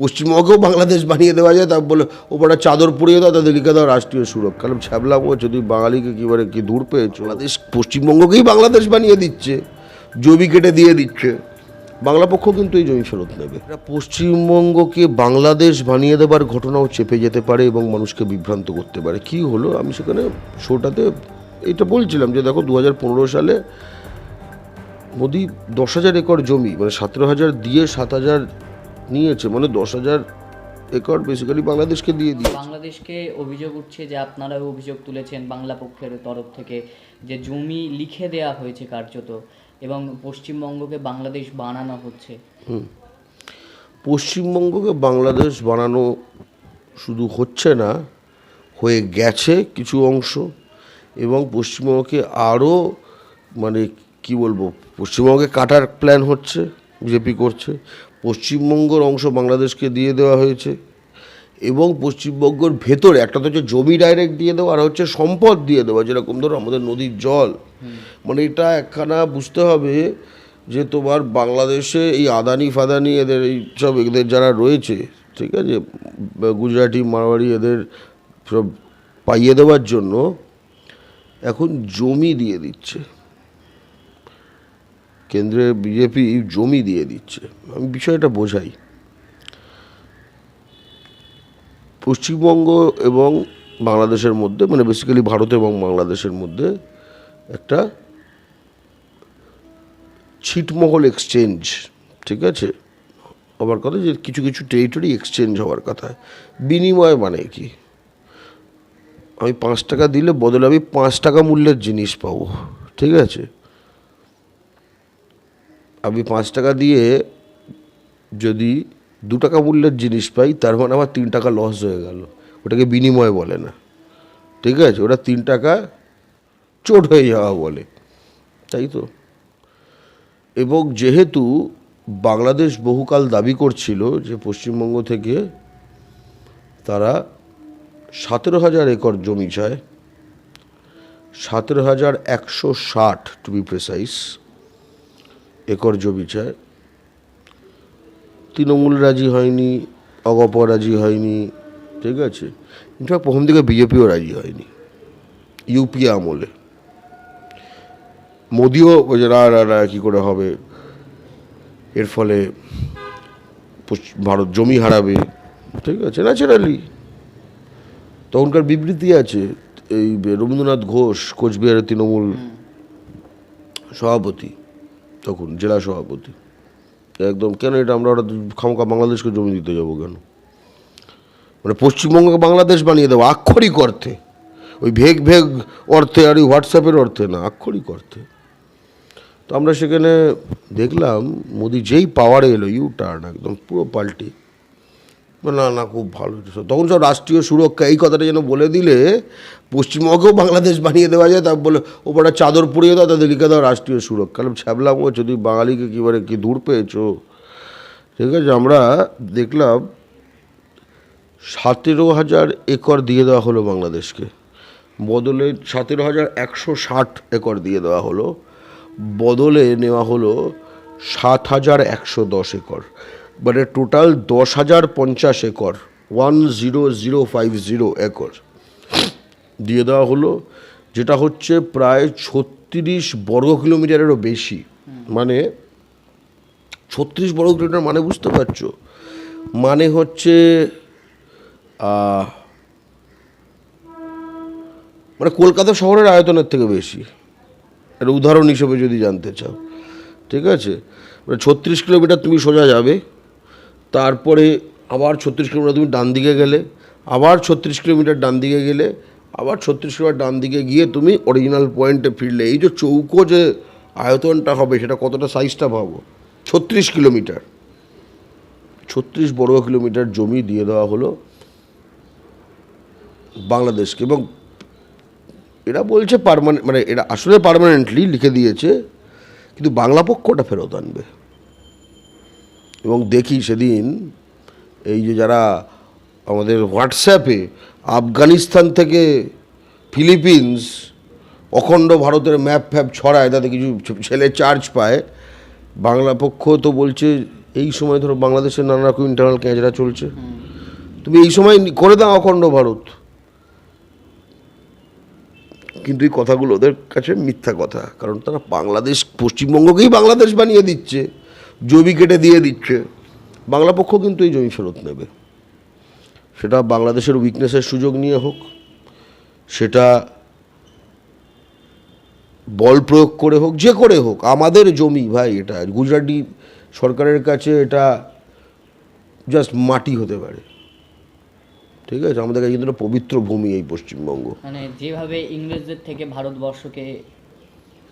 পশ্চিমবঙ্গেও বাংলাদেশ বানিয়ে দেওয়া যায়, তা বলে ওপরটা চাদর পরিয়ে দাও তাদের লিখে দাও রাষ্ট্রীয় সুরক্ষা। কারণ ছ্যাবলা বলছে তুই বাঙালিকে কীবারে কি দূর পেয়েছ, বাংলাদেশ পশ্চিমবঙ্গকেই বাংলাদেশ বানিয়ে দিচ্ছে, জমি কেটে দিয়ে দিচ্ছে। বাংলা পক্ষ কিন্তু এই জমি ফেরত নেবে। পশ্চিমবঙ্গকে বাংলাদেশ বানিয়ে দেবার ঘটনাও চেপে যেতে পারে এবং মানুষকে বিভ্রান্ত করতে পারে। কি হলো? আমি সেখানে শোটাতে এটা বলছিলাম যে দেখো দু হাজার পনেরো সালে মোদি দশ হাজার একর জমি মানে সতেরো হাজার দিয়ে সাত হাজার নিয়েছে মানে দশ হাজার একর বেসিক্যালি বাংলাদেশকে দিয়ে দিয়ে বাংলাদেশকে অভিযোগ উঠছে যে আপনারা অভিযোগ তুলেছেন বাংলা পক্ষের তরফ থেকে যে জমি লিখে দেয়া হয়েছে কার্যত এবং পশ্চিমবঙ্গকে বাংলাদেশ বানানো হচ্ছে। পশ্চিমবঙ্গকে বাংলাদেশ বানানো শুধু হচ্ছে না হয়ে গেছে কিছু অংশ এবং পশ্চিমবঙ্গকে আরও মানে কি বলব পশ্চিমবঙ্গে কাটার প্ল্যান হচ্ছে বিজেপি করছে। পশ্চিমবঙ্গের অংশ বাংলাদেশকে দিয়ে দেওয়া হয়েছে এবং পশ্চিমবঙ্গর ভেতরে, একটা তো হচ্ছে জমি ডাইরেক্ট দিয়ে দেওয়া আর হচ্ছে সম্পদ দিয়ে দেওয়া, যেরকম ধরো আমাদের নদীর জল। মানে এটা একখানা বুঝতে হবে যে তোমার বাংলাদেশে এই আদানি ফাদানি এদের এই সব এদের যারা রয়েছে, ঠিক আছে? গুজরাটি, মারওয়াড়ি এদের সব পাইয়ে দেওয়ার জন্য এখন জমি দিয়ে দিচ্ছে। কেন্দ্রে বিজেপি জমি দিয়ে দিচ্ছে। আমি বিষয়টা বোঝাই। পশ্চিমবঙ্গ এবং বাংলাদেশের মধ্যে মানে বেসিক্যালি ভারত এবং বাংলাদেশের মধ্যে একটা ছিটমহল এক্সচেঞ্জ ঠিক আছে? হওয়ার কথা যে কিছু কিছু টেরিটরি এক্সচেঞ্জ হওয়ার কথা। বিনিময় মানে কি? আমি পাঁচ টাকা দিলে বদলে আমি পাঁচ টাকা মূল্যের জিনিস পাবো, ঠিক আছে? আমি পাঁচ টাকা দিয়ে যদি দু টাকা মূল্যের জিনিস পাই, তার মানে আমার তিন টাকা লস হয়ে গেল। ওটাকে বিনিময় বলে না। ঠিক আছে? ওটা তিন টাকা চোট হয়ে যাওয়া বলে। তাই তো? এবং যেহেতু বাংলাদেশ বহুকাল দাবি করছিল যে পশ্চিমবঙ্গ থেকে তারা সতেরো হাজার একর জমি চায়, সতেরো হাজার একশো ষাট টু বি প্রেসাইস একর জমি চায়। তৃণমূল রাজি হয়নি অগপ রাজি হয়নি ঠিক আছে? ইনফ্যাক্ট প্রথম দিকে বিজেপিও রাজি হয়নি ইউপিএ আমলে। মোদিও যে রা রা রা কী করে হবে? এর ফলে ভারত জমি হারাবে ঠিক আছে? ন্যাচারালি তখনকার বিবৃতি আছে এই রবীন্দ্রনাথ ঘোষ কোচবিহারের তৃণমূল সভাপতি তখন জেলা সভাপতি। একদম কেন এটা আমরা ওটা খামকা বাংলাদেশকে জমি দিতে যাব কেন? মানে পশ্চিমবঙ্গকে বাংলাদেশ বানিয়ে দেবো, আক্ষরিক অর্থে। ওই ভেগ ভেগ অর্থে আর ওই হোয়াটসঅ্যাপের অর্থে না, আক্ষরিক অর্থে। তো আমরা সেখানে দেখলাম, মোদি যেই পাওয়ারে এলো ইউ টার্ন একদম পুরো পাল্টি। না না, খুব ভালো তখন সব রাষ্ট্রীয় সুরক্ষা, এই কথাটা যেন বলে দিলে, পশ্চিমবঙ্গেও বাংলাদেশ বানিয়ে দেওয়া যায় তা বলে ওপরটা চাদর পরিয়ে দাও, তাদের লিখে দাও রাষ্ট্রীয় সুরক্ষা। কারণ ছ্যাবলা বলছে তুই বাঙালিকে কীবারে কি দূর পেয়েছ? ঠিক আছে, আমরা দেখলাম, সতেরো হাজার একর দিয়ে দেওয়া হলো বাংলাদেশকে। বদলে সতেরো হাজার একশো ষাট একর দিয়ে দেওয়া হলো। বদলে নেওয়া হলো সাত হাজার একশো দশ একর। মানে টোটাল দশ হাজার পঞ্চাশ acre one zero zero five zero acre. দিয়ে দেওয়া হলো, যেটা হচ্ছে প্রায় ছত্রিশ বর্গ কিলোমিটারেরও বেশি। মানে ছত্রিশ বর্গ কিলোমিটার মানে বুঝতে পারছ? মানে হচ্ছে মানে কলকাতা শহরের আয়তনের থেকে বেশি। একটা উদাহরণ হিসেবে যদি জানতে চাও। ঠিক আছে? মানে ছত্রিশ কিলোমিটার তুমি সোজা যাবে। তারপরে আবার ছত্রিশ কিলোমিটার তুমি ডান দিকে গেলে, আবার ছত্রিশ কিলোমিটার ডান দিকে গেলে, আবার ছত্রিশ কিলোমিটার ডান দিকে গিয়ে তুমি অরিজিনাল পয়েন্টে ফিরলে। এই যে চৌকো যে আয়তনটা হবে, সেটা কতটা সাইজটা ভাবো? ছত্রিশ কিলোমিটার। ছত্রিশ বর্গ কিলোমিটার জমি দিয়ে দেওয়া হলো বাংলাদেশকে এবং এরা বলছে পারমানেন্ট মানে এরা আসলে পারমানেন্টলি লিখে দিয়েছে, কিন্তু বাংলা পক্ষটা ফেরত আনবে। এবং দেখি সেদিন এই যে যারা আমাদের হোয়াটসঅ্যাপে আফগানিস্তান থেকে ফিলিপিন্স অখণ্ড ভারতের ম্যাপ ফ্যাপ ছড়ায় তাতে কিছু ছেলে চার্জ পায়। বাংলা পক্ষ তো বলছে এই সময় ধরো বাংলাদেশের নানা রকম ইন্টারনাল ক্যাঁচড়া চলছে। তুমি এই সময় করে দাও অখণ্ড ভারত। কিন্তু এই কথাগুলো ওদের কাছে মিথ্যা কথা কারণ তারা বাংলাদেশ পশ্চিমবঙ্গকেই বাংলাদেশ বানিয়ে দিচ্ছে। জমি কেটে দিয়ে দিচ্ছে। বাংলা পক্ষ কিন্তু এই জমি ফেরত নেবে। সেটা বাংলাদেশের উইকনেসের সুযোগ নিয়ে হোক, সেটা বল প্রয়োগ করে হোক, যে করে হোক, আমাদের জমি ভাই এটা, গুজরাটি সরকারের কাছে এটা জাস্ট মাটি হতে পারে। ঠিক আছে? আমাদের কাছে কিন্তু পবিত্র ভূমি এই পশ্চিমবঙ্গ। মানে যেভাবে ইংরেজদের থেকে ভারতবর্ষকে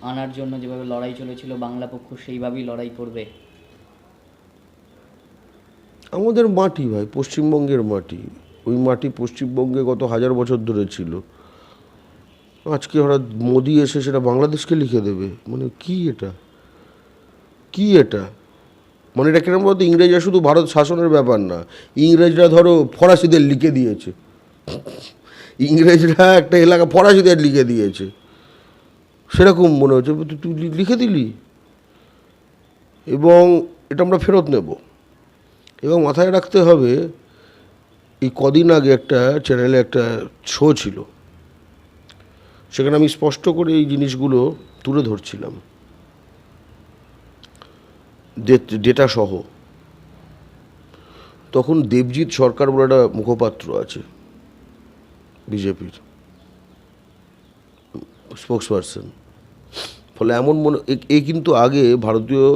আনার জন্য যেভাবে লড়াই চলেছিল, বাংলা পক্ষ সেইভাবেই লড়াই করবে। আমাদের মাটি ভাই, পশ্চিমবঙ্গের মাটি। ওই মাটি পশ্চিমবঙ্গে গত হাজার বছর ধরে ছিল। আজকে হঠাৎ মোদি এসে সেটা বাংলাদেশকে লিখে দেবে। মানে কি এটা? কি এটা? মানে এটা কেন বলতো? ইংরেজরা শুধু ভারত শাসনের ব্যাপার না। ইংরেজরা ধরো ফরাসিদের লিখে দিয়েছে। ইংরেজরা একটা এলাকা ফরাসিদের লিখে দিয়েছে। সেরকম মনে হচ্ছে। তুই- লিখে দিলি? এবং এটা আমরা ফেরত নেব। এবং মাথায় রাখতে হবে, এই কদিন আগে একটা চ্যানেলে একটা শো ছিল। সেখানে আমি স্পষ্ট করে এই জিনিসগুলো তুলে ধরছিলাম। ডেটা সহ। তখন দেবজিৎ সরকার বলে একটা মুখপাত্র আছে, বিজেপির স্পোক্স পারসন ফলে এমন মনে এ কিন্তু আগে ভারতীয়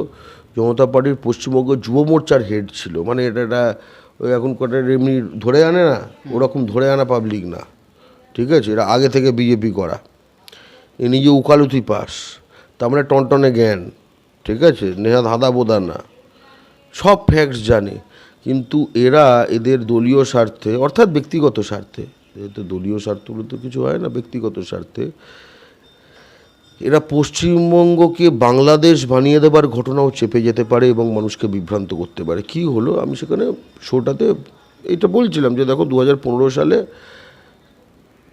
জনতা পার্টির পশ্চিমবঙ্গ যুব মোর্চার হেড ছিল। মানে এটা একটা ওই এখন কটা এমনি ধরে আনে না? ওরকম ধরে আনা পাবলিক না। ঠিক আছে? এটা আগে থেকে বিজেপি করা। এ নিজে উকালতি পাস। তার মানে টনটনে জ্ঞান। ঠিক আছে? নেহাত হাদা বোদা না। সব ফ্যাক্টস জানে। কিন্তু এরা এদের দলীয় স্বার্থে অর্থাৎ ব্যক্তিগত স্বার্থে এতে দলীয় স্বার্থ বলে তো কিছু হয় না ব্যক্তিগত স্বার্থে এরা পশ্চিমবঙ্গকে বাংলাদেশ বানিয়ে দেবার ঘটনাও চেপে যেতে পারে এবং মানুষকে বিভ্রান্ত করতে পারে। কি হলো? আমি সেখানে শোটাতে এটা বলছিলাম যে দেখো দু হাজার পনেরো সালে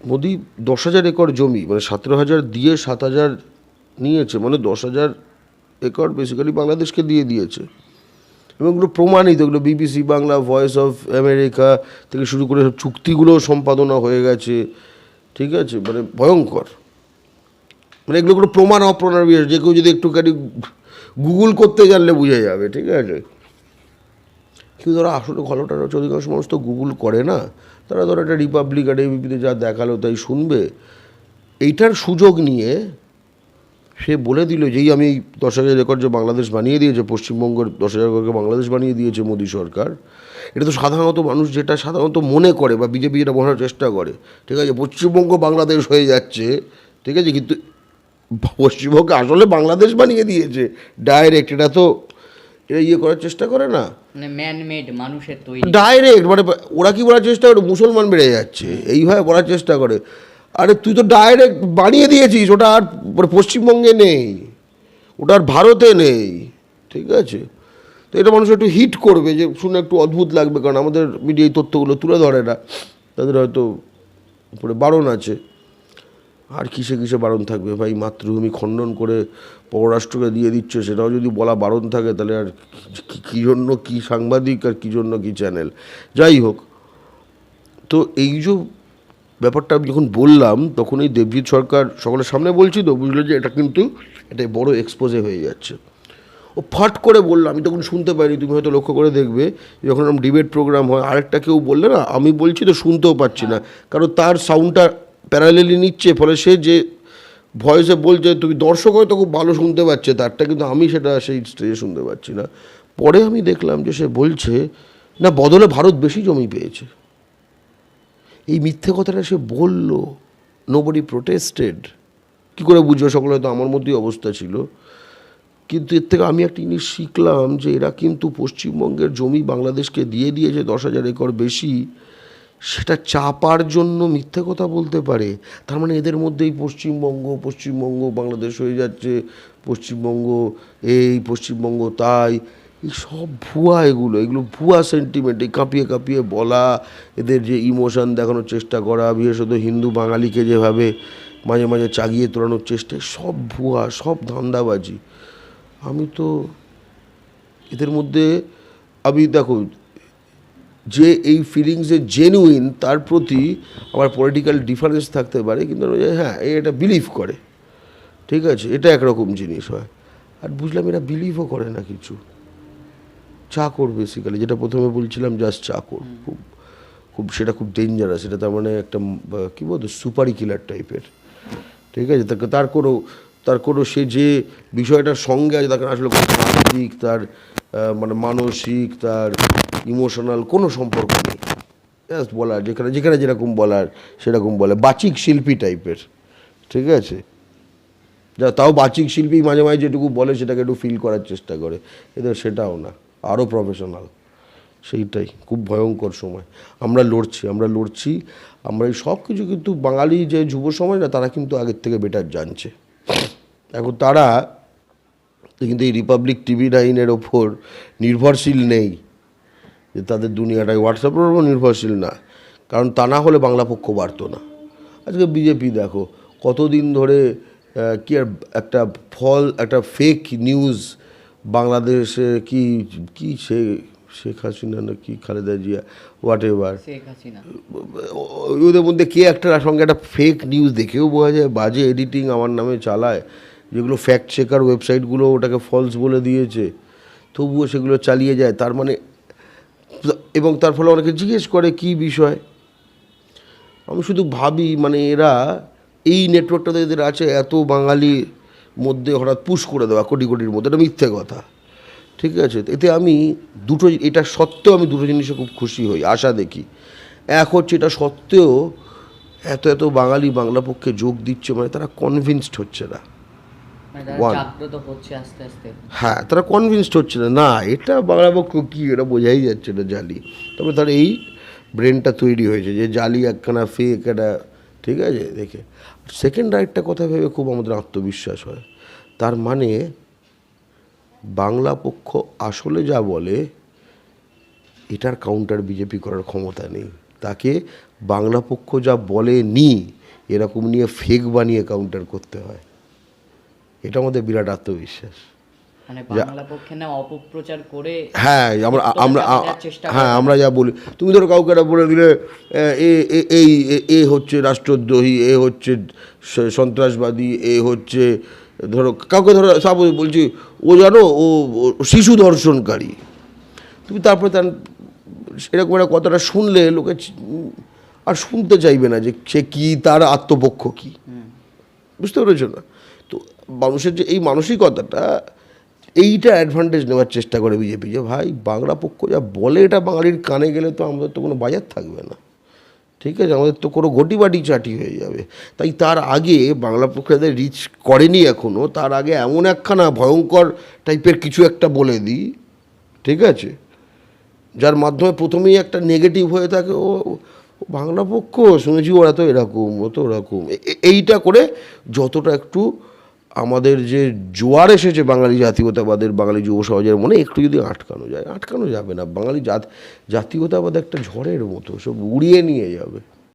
মোদি দশ হাজার একর জমি মানে সতেরো হাজার দিয়ে সাত হাজার নিয়েছে মানে দশ হাজার একর বেসিক্যালি বাংলাদেশকে দিয়ে দিয়েছে। এবং এগুলো প্রমাণিত, এগুলো BBC Bangla voice of America থেকে শুরু করে সব চুক্তিগুলো সম্পাদনা হয়ে গেছে, ঠিক আছে? মানে ভয়ঙ্কর। মানে এগুলো কোনো প্রমাণ অপ্রমাণ বিষয় যে কেউ যদি একটুখানি গুগল করতে জানলে বুঝে যাবে, ঠিক আছে? কিন্তু ধরো আসলে ঘটনাটা হচ্ছে অধিকাংশ মানুষ তো গুগল করে না। তারা ধরো একটা রিপাবলিক আর এবিপিতে যা দেখাল তাই শুনবে। এইটার সুযোগ নিয়ে সে বলে দিল যেই আমি এই দশ হাজার একর যে বাংলাদেশ বানিয়ে দিয়েছে, পশ্চিমবঙ্গের দশ হাজার একরকে বাংলাদেশ বানিয়ে দিয়েছে মোদী সরকার, এটা তো সাধারণত মানুষ যেটা সাধারণত মনে করে বা বিজেপি যেটা বোঝানোর চেষ্টা করে, ঠিক আছে? পশ্চিমবঙ্গ বাংলাদেশ হয়ে যাচ্ছে, ঠিক আছে? কিন্তু পশ্চিমবঙ্গ আসলে বাংলাদেশ বানিয়ে দিয়েছে। ডাইরেক্ট এটা তো এটা ইয়ে করার চেষ্টা করে না। মানে মানুষের তৈরি। ডাইরেক্ট মানে ওরা কি বলার চেষ্টা করে? মুসলমান বেড়ে যাচ্ছে। এইভাবে বলার চেষ্টা করে। আরে তুই তো ডাইরেক্ট বানিয়ে দিয়েছিস ওটা আর মানে পশ্চিমবঙ্গে নেই। ওটা আর ভারতে নেই। ঠিক আছে? তো এটা মানুষ একটু হিট করবে যে শুনে একটু অদ্ভুত লাগবে কারণ আমাদের মিডিয়া এই তথ্যগুলো তুলে ধরে না। তাদের হয়তো উপরে বারণ আছে। আর কিসে কিসে বারণ থাকবে? ভাই, মাতৃভূমি খণ্ডন করে পররাষ্ট্রকে দিয়ে দিচ্ছে, সেটাও যদি বলা বারণ থাকে, তাহলে আর কী জন্য কী সাংবাদিক আর কী জন্য কী চ্যানেল? যাই হোক, তো এই যে ব্যাপারটা আমি যখন বললাম, তখন এই দেবজিৎ সরকার সকলের সামনে বলছি তো বুঝলো যে এটা কিন্তু এটা বড় এক্সপোজে হয়ে যাচ্ছে। ও ফাট করে বলল, আমি তখন শুনতে পাইনি, তুমি হয়তো লক্ষ্য করে দেখবে, যখন আমার ডিবেট প্রোগ্রাম হয়, আরেকটা কেউ বললে না, আমি বলছি তো শুনতেও পাচ্ছি না, কারণ তার সাউন্ডটা প্যারালেলি নিচ্ছে, ফলে সে যে ভয়েসে বলছে, তুমি দর্শক হয়তো খুব ভালো শুনতে পাচ্ছে। তারটা কিন্তু আমি সেটা সেই স্টেজে শুনতে পাচ্ছি না। পরে আমি দেখলাম যে সে বলছে, না, বদলে ভারত বেশি জমি পেয়েছে। এই মিথ্যে কথাটা সে বলল নোবডি প্রোটেস্টেড কী করে বুঝবে? সকলে হয়তো আমার মধ্যেই অবস্থা ছিল। কিন্তু এর থেকে আমি একটা জিনিস শিখলাম যে এরা কিন্তু পশ্চিমবঙ্গের জমি বাংলাদেশকে দিয়ে দিয়েছে, দশ হাজার একর বেশি। সেটা চাপার জন্য মিথ্যে কথা বলতে পারে। তার মানে এদের মধ্যেই পশ্চিমবঙ্গ পশ্চিমবঙ্গ বাংলাদেশ হয়ে যাচ্ছে, পশ্চিমবঙ্গ এই, পশ্চিমবঙ্গ তাই। এই সব ভুয়া এগুলো এগুলো ভুয়া সেন্টিমেন্ট এই কাঁপিয়ে কাঁপিয়ে বলা, এদের যে ইমোশন দেখানোর চেষ্টা করা, বিশেষত হিন্দু বাঙালিকে যেভাবে মাঝে মাঝে চাগিয়ে তোলানোর চেষ্টা সব ভুয়া, সব ধান্দাবাজি। আমি তো এদের মধ্যে, আমি দেখো যে এই ফিলিংস ফিলিংসে জেনুইন তার প্রতি আমার পলিটিক্যাল ডিফারেন্স থাকতে পারে কিন্তু হ্যাঁ এ এটা বিলিভ করে। ঠিক আছে এটা একরকম জিনিস হয়। আর বুঝলাম এরা বিলিভও করে না কিছু। চাকর বেসিক্যালি যেটা প্রথমে বলছিলাম জাস্ট চাকর খুব খুব সেটা খুব ডেঞ্জারাস এটা তার মানে একটা কি বলতো সুপারি কিলার টাইপের ঠিক আছে তাকে তার কোনো তার কোনো সে যে বিষয়টার সঙ্গে আছে তাকে আসলে কোনো সামাজিক তার মানে মানসিক তার ইমোশনাল কোনো সম্পর্ক নেই। জাস্ট বলার, যেখানে যেখানে যেরকম বলার, সেরকম বলে। বাচিক শিল্পী টাইপের, ঠিক আছে? যা, তাও বাচিক শিল্পী মাঝে মাঝে যেটুকু বলে, সেটাকে একটু ফিল করার চেষ্টা করে। এদের সেটাও না, আরও প্রফেশনাল সেইটাই, খুব ভয়ঙ্কর সময়। আমরা লড়ছি আমরা লড়ছি, আমরা এই সব কিছু কিন্তু বাঙালি যে যুব সমাজ, না, তারা কিন্তু আগের থেকে বেটার জানছে। এখন তারা, কিন্তু এই রিপাবলিক টিভি নাইনের ওপর নির্ভরশীল নেই। যে তাদের দুনিয়াটাই হোয়াটসঅ্যাপের উপর নির্ভরশীল না। কারণ তা না হলে বাংলা পক্ষ বাড়তো না। আজকে বিজেপি দেখো কতদিন ধরে কি আর একটা ফল একটা ফেক নিউজ বাংলাদেশে কি কি সে শেখ হাসিনা না কি খালেদা জিয়া হোয়াট এভার ওদের মধ্যে কে একটা সঙ্গে একটা ফেক নিউজ দেখেও বোঝা যায় বাজে এডিটিং আমার নামে চালায় যেগুলো ফ্যাক্ট চেকার ওয়েবসাইটগুলো ওটাকে ফলস বলে দিয়েছে। তবুও সেগুলো চালিয়ে যায় তার মানে এবং তার ফলে অনেকে জিজ্ঞেস করে, কি বিষয়? আমি শুধু ভাবি মানে এরা এই নেটওয়ার্কটাতে এদের আছে, এত বাঙালির মধ্যে হঠাৎ পুশ করে দেওয়া, কোটি কোটির মধ্যে, এটা মিথ্যে কথা। ঠিক আছে? এতে আমি দুটো, এটা সত্ত্বেও আমি দুটো জিনিসে খুব খুশি হই, আশা দেখি। এক হচ্ছে এটা সত্ত্বেও এত এত বাঙালি বাংলা পক্ষে যোগ দিচ্ছে মানে তারা কনভিনসড হচ্ছে না। জাগ্রত হচ্ছে আস্তে আস্তে? হ্যাঁ তারা কনভিনসড হচ্ছে না না এটা বাংলা পক্ষ কী এটা বোঝাই যাচ্ছে না জালি। তবে তার এই ব্রেনটা তৈরি হয়েছে যে জালি একখানা ফেক একটা ঠিক আছে দেখে। সেকেন্ড আরেকটা কথা ভেবে খুব আমাদের আত্মবিশ্বাস হয়। তার মানে বাংলা পক্ষ আসলে যা বলে এটার কাউন্টার বিজেপি করার ক্ষমতা নেই। তাকে বাংলা পক্ষ যা বলে নি এরকম নিয়ে ফেক বানিয়ে কাউন্টার করতে হয়। এটা আমাদের বিরাট আত্মবিশ্বাস। মানে হ্যাঁ আমরা আমরা হ্যাঁ আমরা যা বলি তুমি ধরো কাউকে একটা বলে দিলে এই এ- হচ্ছে রাষ্ট্রদ্রোহী এ হচ্ছে সন্ত্রাসবাদী এ হচ্ছে ধরো কাউকে ধরো সাপোজ বলছি ও জানো ও শিশু ধর্ষণকারী। তুমি তারপরে তার এরকম একটা কথাটা শুনলে লোকে আর শুনতে চাইবে না যে সে কী তার আত্মপক্ষ কী। বুঝতে পেরেছ না? মানুষের যে এই মানসিকতাটা, এইটা অ্যাডভান্টেজ নেওয়ার চেষ্টা করে বিজেপি যে, ভাই, বাংলা পক্ষ যা বলে এটা বাঙালির কানে গেলে তো আমাদের তো কোনো বাজার থাকবে না। ঠিক আছে? আমাদের তো কোনো ঘটি বাটি চাটি হয়ে যাবে। তাই তার আগে বাংলা পক্ষ যাদের রিচ করেনি এখনও তার আগে এমন একখানা ভয়ঙ্কর টাইপের কিছু একটা বলে দিই। ঠিক আছে? যার মাধ্যমে প্রথমেই একটা নেগেটিভ হয়ে থাকে, ও বাংলা পক্ষ, শুনেছি ওরা তো এরকম, ও তো ওরকম। এইটা করে যতটা একটু আমাদের যে জোয়ার এসেছে বাঙালি জাতীয়তাবাদের, বাঙালি যুব সমাজের মনে একটু যদি আটকানো যায়, আটকানো যাবে না। বাঙালি জাত, জাতীয়তাবাদ একটা ঝড়ের মতো, সব উড়িয়ে নিয়ে যাবে।